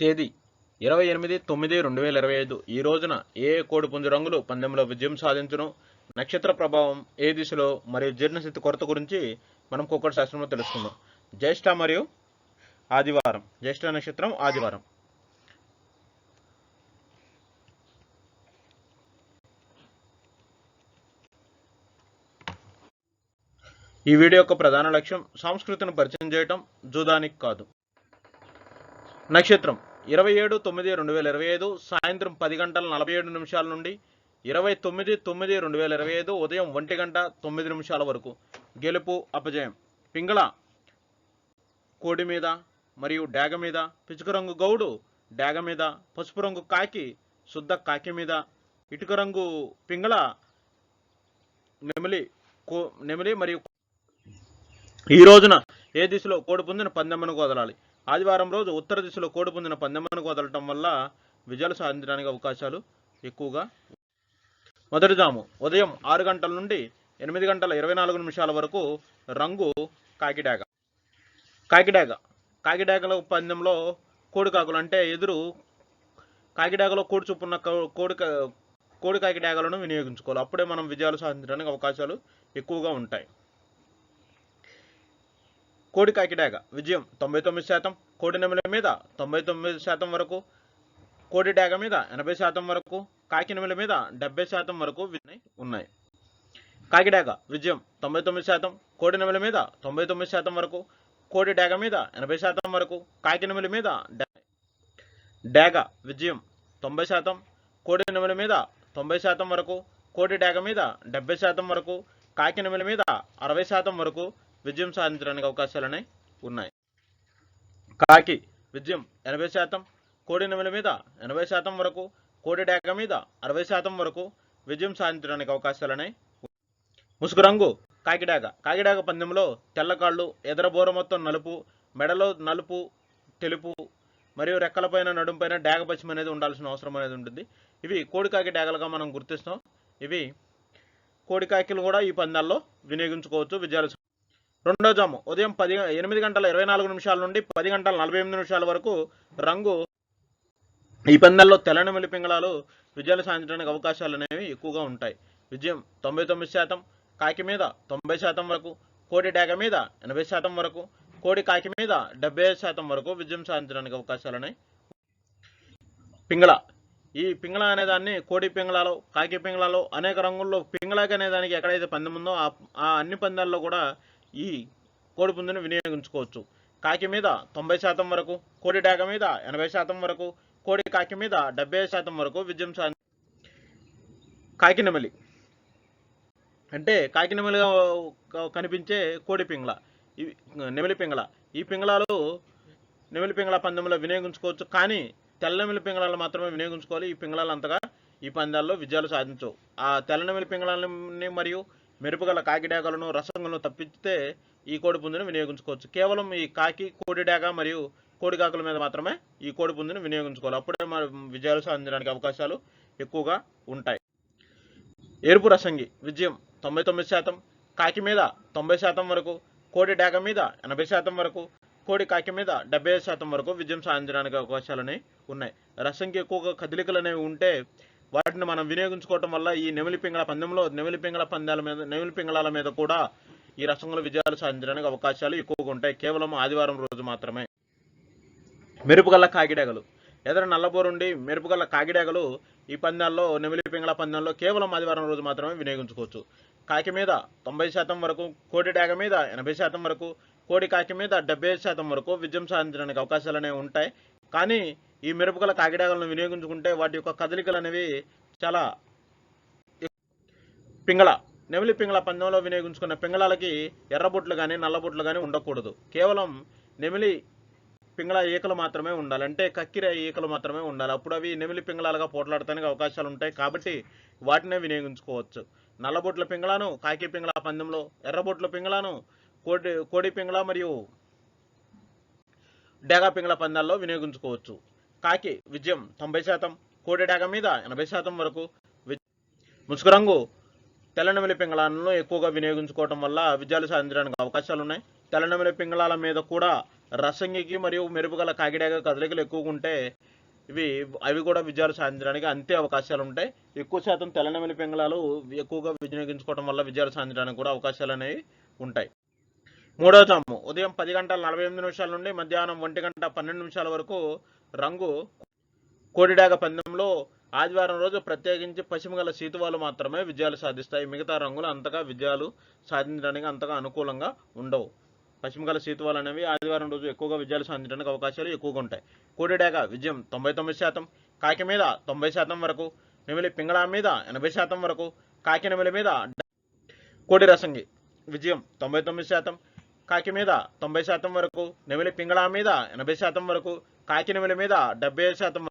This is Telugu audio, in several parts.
తేదీ ఇరవై ఎనిమిది తొమ్మిది రెండు వేల ఇరవై ఐదు. ఈ రోజున ఏ కోడి కోడిపుంజు రంగులు పందెంలో విజయం సాధించును? నక్షత్ర ప్రభావం ఏ దిశలో మరియు జీర్ణశక్తి కొరత గురించి మనం కుక్కడి శాస్త్రంలో తెలుసుకుందాం. జ్యేష్ఠ మరియు ఆదివారం. జ్యేష్ఠ నక్షత్రం ఆదివారం. ఈ వీడియో యొక్క ప్రధాన లక్ష్యం సంస్కృతిని పరిచయం చేయటం జూదానికి కాదు. నక్షత్రం. ఇరవై ఏడు తొమ్మిది రెండు వేల ఇరవై ఐదు సాయంత్రం పది గంటల నలభై ఏడు నిమిషాల నుండి ఇరవై తొమ్మిది తొమ్మిది రెండు వేల ఇరవై ఐదు ఉదయం ఒంటి గంట తొమ్మిది నిమిషాల వరకు. గెలుపు అపజయం. పింగళ కోడి మీద మరియు డాగ మీద పిచుక రంగు గౌడు డాగ మీద పసుపు రంగు కాకి శుద్ధ కాకి మీద ఇటుక రంగు పింగళ నెమిలి కో నెమిలి మరియు ఈ రోజున ఏ దిశలో కోడి పుంజిన పందెమ్మను వదలాలి? ఆదివారం రోజు ఉత్తర దిశలో కోడి పుంజిన పందెమ్మను వదలటం వల్ల విజయాలు సాధించడానికి అవకాశాలు ఎక్కువగా మొదటి జాము. ఉదయం ఆరు గంటల నుండి ఎనిమిది గంటల ఇరవై నాలుగు నిమిషాల వరకు రంగు కాకిడాగ కాకిడాగ కాకిడాగల పందెంలో కోడి కాకులు అంటే ఎదురు కాకిడాగలో కోడి చూపున్న కోడి కోడి కాకిడాగలను వినియోగించుకోవాలి. అప్పుడే మనం విజయాలు సాధించడానికి అవకాశాలు ఎక్కువగా ఉంటాయి. కోడి కాకిడాగ విజయం తొంభై తొమ్మిది శాతం కోడి నెమలి మీద తొంభై తొమ్మిది శాతం వరకు కోడి డాగ మీద ఎనభై శాతం వరకు కాకి నెమలి మీద డెబ్బై శాతం వరకు ఉన్నాయి. కాకిడాగ విజయం తొంభై తొమ్మిది శాతం కోడి నెమలి మీద తొంభై తొమ్మిది శాతం వరకు కోడి డాగ మీద ఎనభై శాతం వరకు కాకి నెమలి మీద డాగ విజయం తొంభై శాతం కోడి నెమలి మీద తొంభై శాతం వరకు కోడి డాగ మీద డెబ్బై శాతం వరకు కాకి నెమలి మీద అరవై శాతం వరకు విజయం సాధించడానికి అవకాశాలనే ఉన్నాయి. కాకి విజయం ఎనభై శాతం కోడి నెమలి మీద ఎనభై శాతం వరకు కోడి డేక మీద అరవై శాతం వరకు విజయం సాధించడానికి అవకాశాలనే ముసుగు రంగు కాకిడాగ కాకిడాగ పందెంలో తెల్లకాళ్ళు ఎదరబోర మొత్తం నలుపు మెడలో నలుపు తెలుపు మరియు రెక్కలపైన నడుంపైన డాగ పశ్చిమ అనేది ఉండాల్సిన అవసరం అనేది ఉంటుంది. ఇవి కోడికాకి డాగలుగా మనం గుర్తిస్తాం. ఇవి కోడికాకిలు కూడా ఈ పందాల్లో వినియోగించుకోవచ్చు విజయాలు రెండో జాము. ఉదయం పది ఎనిమిది గంటల ఇరవై నాలుగు నిమిషాల నుండి పది గంటల నలభై ఎనిమిది నిమిషాల వరకు రంగు ఈ పందాల్లో తెల్లనెమిలి పింగళాలు విజయాలు సాధించడానికి అవకాశాలు అనేవి ఎక్కువగా ఉంటాయి. విజయం తొంభై తొమ్మిది శాతం కాకి మీద తొంభై శాతం వరకు కోడి డేగ మీద ఎనభై శాతం వరకు కోడి కాకి మీద డెబ్బై ఐదు శాతం వరకు విజయం సాధించడానికి అవకాశాలు ఉన్నాయి. పింగళ. ఈ పింగళ అనే దాన్ని కోడి పింగళాలో కాకి పింగళాలో అనేక రంగుల్లో పింగళాకి అనేదానికి ఎక్కడైతే పందెం ఉందో ఆ అన్ని పందాల్లో కూడా ఈ కోడి పుంజును వినియోగించుకోవచ్చు. కాకి మీద తొంభై శాతం వరకు కోడి డాగ మీద ఎనభై శాతం వరకు కోడి కాకి మీద డెబ్బై శాతం వరకు విజయం సాధి కాకి నెమలి. అంటే కాకినెమలిగా కనిపించే కోడి పింగళ. ఇవి నెమిలి పింగళ. ఈ పింగళాలు నెమలి పింగళ పందెంలో వినియోగించుకోవచ్చు కానీ తెల్లనెమిలి పింగళాలు మాత్రమే వినియోగించుకోవాలి. ఈ పింగళాలు అంతగా ఈ పందాల్లో విజయాలు సాధించవు. ఆ తెల్లనెమిలి పింగళాలని మరియు మెరుపుగల కాకి డాగలను రసంగులను తప్పిస్తే ఈ కోడి పుంజును వినియోగించుకోవచ్చు. కేవలం ఈ కాకి కోడి డాగ మరియు కోడికాకుల మీద మాత్రమే ఈ కోడి పుంజును వినియోగించుకోవాలి. అప్పుడే మన విజయాలు సాధించడానికి అవకాశాలు ఎక్కువగా ఉంటాయి. ఎరుపు రసంగి విజయం తొంభై తొమ్మిది శాతం. కాకి మీద తొంభై శాతం వరకు కోడి డాగ మీద ఎనభై శాతం వరకు కోడి కాకి మీద డెబ్బై శాతం వరకు విజయం సాధించడానికి అవకాశాలు అనేవి ఉన్నాయి. రసంగి ఎక్కువగా కదలికలు అనేవి ఉంటే వాటిని మనం వినియోగించుకోవటం వల్ల ఈ నెమిలి పింగళ పందెంలో నెమిలి పింగళ పందాల మీద నెమిలి పింగళాల మీద కూడా ఈ రసంగుల విజయాలు సాధించడానికి అవకాశాలు ఎక్కువగా ఉంటాయి. కేవలం ఆదివారం రోజు మాత్రమే. మెరుపుగల్ల కాకిడగలు ఎదర నల్లబోరుండి మెరుపుగల్ల కాకిడగలు ఈ పందాల్లో నెమిలి పింగళ పందెంలో కేవలం ఆదివారం రోజు మాత్రమే వినియోగించుకోవచ్చు. కాకి మీద తొంభై శాతం వరకు కోడి డాగ మీద ఎనభై శాతం వరకు కోడి కాకి మీద డెబ్బై శాతం వరకు విజయం సాధించడానికి అవకాశాలు అనేవి ఉంటాయి. కానీ ఈ మెరుపుగల కాకిడాలను వినియోగించుకుంటే వాటి యొక్క కదలికలు అనేవి చాలా పింగళ నెమిలి పింగళ పందెంలో వినియోగించుకున్న పింగళాలకి ఎర్రబొట్లు కానీ నల్లబొట్లు కానీ ఉండకూడదు. కేవలం నెమిలి పింగళ ఈకలు మాత్రమే ఉండాలి. అంటే కక్కిర ఈకలు మాత్రమే ఉండాలి. అప్పుడు అవి నెమిలి పింగళాలుగా పోట్లాడటానికి అవకాశాలు ఉంటాయి కాబట్టి వాటినే వినియోగించుకోవచ్చు. నల్లబొట్ల పింగళాను కాకి పింగళ పందెంలో ఎర్రబొట్ల పింగళాను కోడి కోడి పింగళ మరియు డేగా పింగళ పందాల్లో వినియోగించుకోవచ్చు. కాకి విజయం తొంభై శాతం కోడిడాగ మీద ఎనభై శాతం వరకు వి- ముసుగు రంగు తెల్లనమిలి పింగళాలను ఎక్కువగా వినియోగించుకోవటం వల్ల విజయాలు సాధించడానికి అవకాశాలు ఉన్నాయి తెల్లనమిలి పింగళాల మీద కూడా రసంగికి మరియు మెరుపు గల కాకిడాగ కదలికలు ఎక్కువగా ఉంటే ఇవి అవి కూడా విజయాలు సాధించడానికి అంతే అవకాశాలు ఉంటాయి ఎక్కువ శాతం తెల్లనమిలి పింగళాలు ఎక్కువగా వినియోగించుకోవడం వల్ల విజయాలు సాధించడానికి కూడా అవకాశాలు అనేవి ఉంటాయి. మూడో జాము. ఉదయం పది గంటల నలభై ఎనిమిది నిమిషాల నుండి మధ్యాహ్నం ఒంటి గంట పన్నెండు నిమిషాల వరకు రంగు కోడిడాగ పందెంలో ఆదివారం రోజు ప్రత్యేకించి పశ్చిమ గల సీతువాలు మాత్రమే విజయాలు సాధిస్తాయి. మిగతా రంగులు అంతగా విజయాలు సాధించడానికి అంతగా అనుకూలంగా ఉండవు. పశ్చిమ గల సీతువాలు అనేవి ఆదివారం రోజు ఎక్కువగా విజయాలు సాధించడానికి అవకాశాలు ఎక్కువగా ఉంటాయి. కోడిడాగ విజయం తొంభై తొమ్మిది శాతం కాకి మీద తొంభై శాతం వరకు నెమిలి పింగళా మీద ఎనభై శాతం వరకు కాకి నెమిలి మీద కోడి రసంగి విజయం తొంభై తొమ్మిది శాతం కాకి మీద తొంభై శాతం వరకు నెమిలి పింగళా మీద ఎనభై శాతం వరకు కాకినమిడి మీద డెబ్బై ఐదు శాతం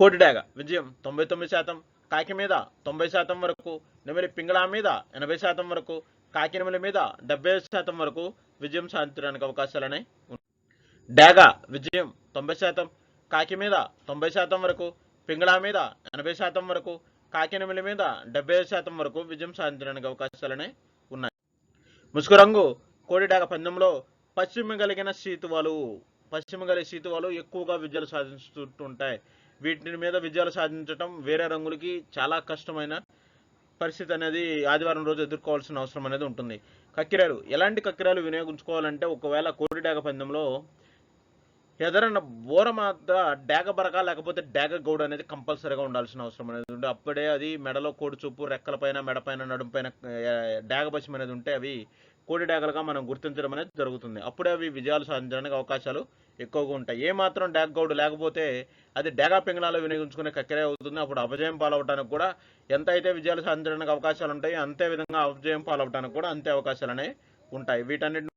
కోటిడాగ. విజయం తొంభై తొమ్మిది శాతం. కాకి మీద తొంభై శాతం వరకు. నెమిలి పింగళా మీద ఎనభై శాతం వరకు. కాకినమిడి మీద డెబ్బై ఐదు శాతం వరకు విజయం సాధించడానికి అవకాశాలనే ఉన్నాయి. డాగ విజయం తొంభై శాతం. కాకి మీద తొంభై శాతం వరకు. పింగళా మీద ఎనభై శాతం వరకు. కాకినమిల మీద డెబ్బై ఐదు శాతం వరకు విజయం సాధించడానికి అవకాశాలనే ఉన్నాయి. ముసుగు రంగు కోడిడాగ పందెంలో పశ్చిమ కలిగిన శీతువాలు పశ్చిమ గల సీతువాలు ఎక్కువగా విజయాలు సాధిస్తుంటాయి వీటి మీద విజయాలు సాధించడం వేరే రంగులకి చాలా కష్టమైన పరిస్థితి అనేది ఆదివారం రోజు ఎదుర్కోవాల్సిన అవసరం అనేది ఉంటుంది. కక్కిరాలు ఎలాంటి కక్కిరాలు వినియోగించుకోవాలంటే ఒకవేళ కోడి డాగ పందెంలో ఎదరన్న బోర మాత్ర డాగ బరక లేకపోతే డాగ గౌడ్ అనేది కంపల్సరీగా ఉండాల్సిన అవసరం అనేది ఉంటుంది. అప్పుడే అది మెడలో కోడి చూపు రెక్కల పైన మెడ పైన పైన డాగ పశ్చిమ అనేది ఉంటే అవి కోడిడాగలుగా మనం గుర్తించడం అనేది జరుగుతుంది. అప్పుడే అవి విజయాలు సాధించడానికి అవకాశాలు ఎక్కువగా ఉంటాయి. ఏ మాత్రం డాగ గౌడ్ లేకపోతే అది డాగా పింగళాలు వినియోగించుకునే కక్కెరే అవుతుంది. అప్పుడు అపజయం పాలవడానికి కూడా ఎంత అయితే విజయాలు సాధించడానికి అవకాశాలు ఉంటాయి అంతే విధంగా అపజయం పాలవడానికి కూడా అంతే అవకాశాలు అనేవి ఉంటాయి. వీటన్నిటి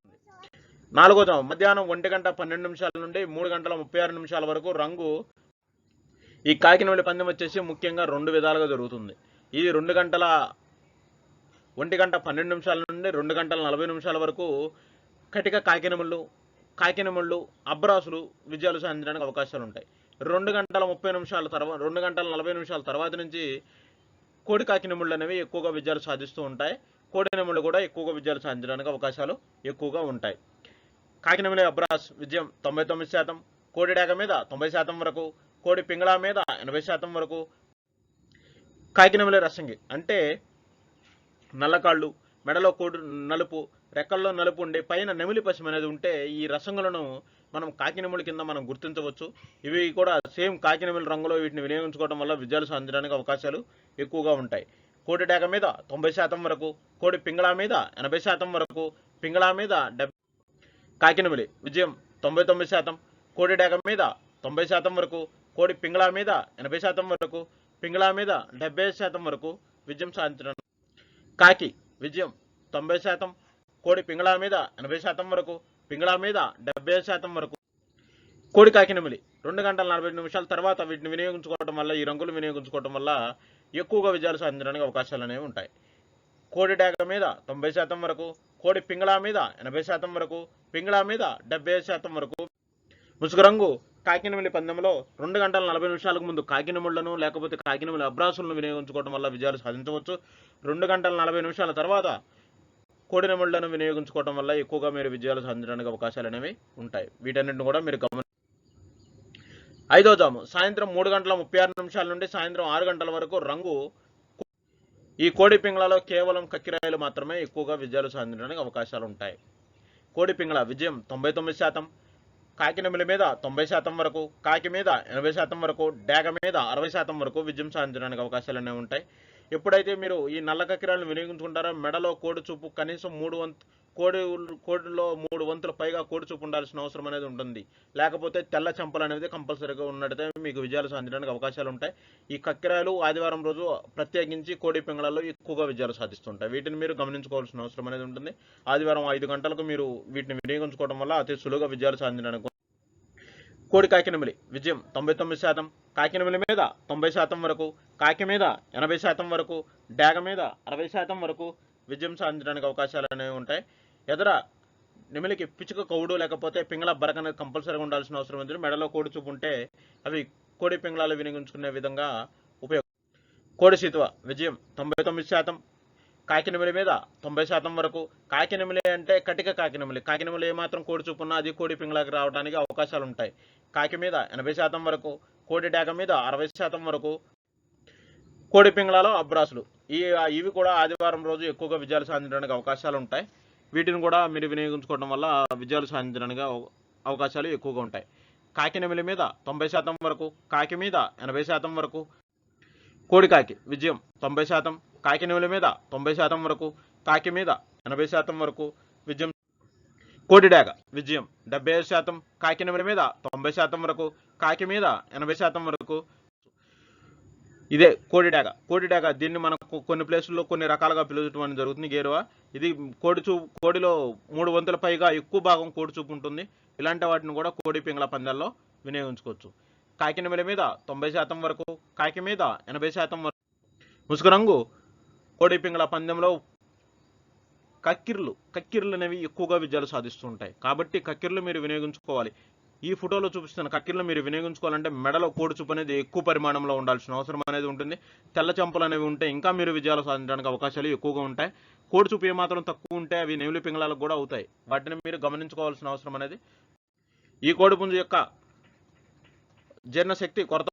నాలుగో మధ్యాహ్నం ఒంటి గంట పన్నెండు నిమిషాల నుండి మూడు గంటల ముప్పై ఆరు నిమిషాల వరకు రంగు ఈ కాకినవల్లి పందెం వచ్చేసి ముఖ్యంగా రెండు విధాలుగా జరుగుతుంది. ఇది రెండు గంటల ఒంటి గంట పన్నెండు నిమిషాల నుండి రెండు గంటల నలభై నిమిషాల వరకు కటిక కాకినముళ్ళు కాకినముళ్ళు అబ్రాసులు విజయాలు సాధించడానికి అవకాశాలు ఉంటాయి. రెండు గంటల ముప్పై నిమిషాల తర్వాత రెండు గంటల నలభై నిమిషాల తర్వాత నుంచి కోడి కాకినముళ్ళు అనేవి ఎక్కువగా విజయాలు సాధిస్తూ ఉంటాయి. కోడి కూడా ఎక్కువగా విజయాలు సాధించడానికి అవకాశాలు ఎక్కువగా ఉంటాయి. కాకినమిలి అబ్రాస్ విజయం తొంభై తొమ్మిది శాతం కోడి డేగ మీద తొంభై శాతం వరకు కోడి పింగళా మీద ఎనభై శాతం వరకు. కాకినమిలి రసంగి అంటే నల్లకాళ్ళు మెడలో కోడి నలుపు రెక్కల్లో నలుపు ఉండి పైన నెమిలి పశ్చిమ అనేది ఉంటే ఈ రసంగులను మనం కాకినెముల కింద మనం గుర్తించవచ్చు. ఇవి కూడా సేమ్ కాకినెముల రంగులో వీటిని వినియోగించుకోవడం వల్ల విజయాలు సాధించడానికి అవకాశాలు ఎక్కువగా ఉంటాయి. కోడి డేక మీద తొంభై శాతం వరకు కోడి పింగళా మీద ఎనభై శాతం వరకు పింగళా మీద డెబ్బై కాకినమిలి విజయం తొంభై తొమ్మిది శాతం కోడి డేక మీద తొంభై శాతం వరకు కోడి పింగళా మీద ఎనభై శాతం వరకు పింగళా మీద డెబ్బై శాతం వరకు విజయం సాధించడం కాకి విజయం తొంభై శాతం కోడి పింగళా మీద ఎనభై శాతం వరకు పింగళా మీద డెబ్బై శాతం వరకు. కోడి కాకినమిలి రెండు గంటల నలభై నిమిషాల తర్వాత వీటిని వినియోగించుకోవడం వల్ల ఈ రంగులు వినియోగించుకోవడం వల్ల ఎక్కువగా విజయాలు సాధించడానికి అవకాశాలు అనేవి ఉంటాయి. కోడి డేగ మీద తొంభై శాతం వరకు కోడి పింగళా మీద ఎనభై శాతం వరకు పింగళా మీద డెబ్బై శాతం వరకు. ముసుగు రంగు కాకినమిలి పందెంలో రెండు గంటల నలభై నిమిషాలకు ముందు కాకినముళ్ళను లేకపోతే కాకినమిలి అబ్రాసులను వినియోగించుకోవడం వల్ల విజయాలు సాధించవచ్చు. రెండు గంటల నలభై నిమిషాల తర్వాత కోడినముళ్ళను వినియోగించుకోవడం వల్ల ఎక్కువగా మీరు విజయాలు సాధించడానికి అవకాశాలు అనేవి ఉంటాయి. వీటన్నిటిని కూడా మీరు గమని ఐదో జాము. సాయంత్రం మూడు గంటల ముప్పై ఆరు నిమిషాల నుండి సాయంత్రం ఆరు గంటల వరకు రంగు ఈ కోడి పింగళలో కేవలం కక్కిరాయలు మాత్రమే ఎక్కువగా విజయాలు సాధించడానికి అవకాశాలు ఉంటాయి. కోడి పింగళ విజయం తొంభై తొమ్మిది శాతం. కాకినమిలి మీద తొంభై శాతం వరకు కాకి మీద ఎనభై శాతం వరకు డాగ మీద అరవై శాతం వరకు విజయం సాధించడానికి అవకాశాలు అనేవి ఉంటాయి. ఎప్పుడైతే మీరు ఈ నల్ల కక్కిరాలను వినియోగించుకుంటారో మెడలో కోడి చూపు కనీసం మూడు వంతు కోడి కోడిలో మూడు వంతుల పైగా కోడి చూపు ఉండాల్సిన అవసరం అనేది ఉంటుంది. లేకపోతే తెల్ల చెంపలు అనేది కంపల్సరీగా ఉన్నట్టయితే మీకు విజయాలు సాధించడానికి అవకాశాలు ఉంటాయి. ఈ కక్కిరాయలు ఆదివారం రోజు ప్రత్యేకించి కోడి పింగళాల్లో ఎక్కువగా విజయాలు సాధిస్తుంటాయి. వీటిని మీరు గమనించుకోవాల్సిన అవసరం అనేది ఉంటుంది. ఆదివారం ఐదు గంటలకు మీరు వీటిని వినియోగించుకోవడం వల్ల అతి సులువుగా విజయాలు సాధించడానికి కోడి కాకినమిలి విజయం తొంభై తొమ్మిది శాతం. కాకినమిలి మీద తొంభై శాతం వరకు కాకి మీద ఎనభై శాతం వరకు డాగ మీద అరవై శాతం వరకు విజయం సాధించడానికి అవకాశాలు అనేవి ఉంటాయి. ఎదర నెమిలికి పిచ్చుక కౌడు లేకపోతే పింగళ బరకన కంపల్సరీగా ఉండాల్సిన అవసరం ఉంది. మెడలో కోడి చూపు ఉంటే అవి కోడి పింగళాలు వినియోగించుకునే విధంగా ఉపయోగం కోడి సీతువ విజయం తొంభై తొమ్మిది శాతం. కాకినెమిలి మీద తొంభై శాతం వరకు. కాకినెమిలి అంటే కటిక కాకినెమిలి కాకినెమిలి ఏమాత్రం కోడి చూపున్నా అది కోడి పింగళకి రావడానికి అవకాశాలు ఉంటాయి కాకి మీద ఎనభై శాతం వరకు కోడి డేగ మీద అరవై శాతం వరకు కోడి పింగళాలో అబ్రాసులు. ఈ ఇవి కూడా ఆదివారం రోజు ఎక్కువగా విజయాలు సాధించడానికి అవకాశాలు ఉంటాయి వీటిని కూడా మీరు వినియోగించుకోవడం వల్ల విజయాలు సాధించడానికి అవకాశాలు ఎక్కువగా ఉంటాయి. కాకినెమిలి మీద తొంభై శాతం వరకు కాకి మీద ఎనభై శాతం వరకు కోడి కాకి విజయం తొంభై శాతం కాకినెమిలి మీద తొంభై శాతం వరకు కాకి మీద ఎనభై శాతం వరకు విజయం. కోడి విజయం డెబ్బై ఐదు శాతం కాకినెమిలి మీద తొంభై శాతం వరకు కాకి మీద ఎనభై శాతం వరకు ఇదే కోడి డాగ. కోడి డాగ దీన్ని మనకు కొన్ని ప్లేసుల్లో కొన్ని రకాలుగా పిలుచడం అనేది జరుగుతుంది గేరువా. ఇది కోడి చూ కోడిలో మూడు వంతుల పైగా ఎక్కువ భాగం కోడి చూపు ఉంటుంది. ఇలాంటి వాటిని కూడా కోడి పింగళ పందాల్లో వినియోగించుకోవచ్చు. కాకినమిల మీద తొంభై శాతం వరకు కాకి మీద ఎనభై శాతం వరకు. ముసుగు రంగు కోడి పింగళ పందెంలో కక్కిర్లు కక్కిర్లు అనేవి ఎక్కువగా విజయాలు సాధిస్తూ ఉంటాయి. కాబట్టి కక్కిర్లు మీరు వినియోగించుకోవాలి. ఈ ఫోటోలో చూపిస్తున్న కట్టిల్లో మీరు వినియోగించుకోవాలంటే మెడలో కోడి చూపు అనేది ఎక్కువ పరిమాణంలో ఉండాల్సిన అవసరం అనేది ఉంటుంది. తెల్ల చెంపలు అనేవి ఉంటే ఇంకా మీరు విజయాలు సాధించడానికి అవకాశాలు ఎక్కువగా ఉంటాయి. కోడి చూపు ఏమాత్రం తక్కువ ఉంటే అవి నెవిలి పింగళాలకు కూడా అవుతాయి. వాటిని మీరు గమనించుకోవాల్సిన అవసరం అనేది ఈ కోడి పుంజు యొక్క జీర్ణశక్తి కొరత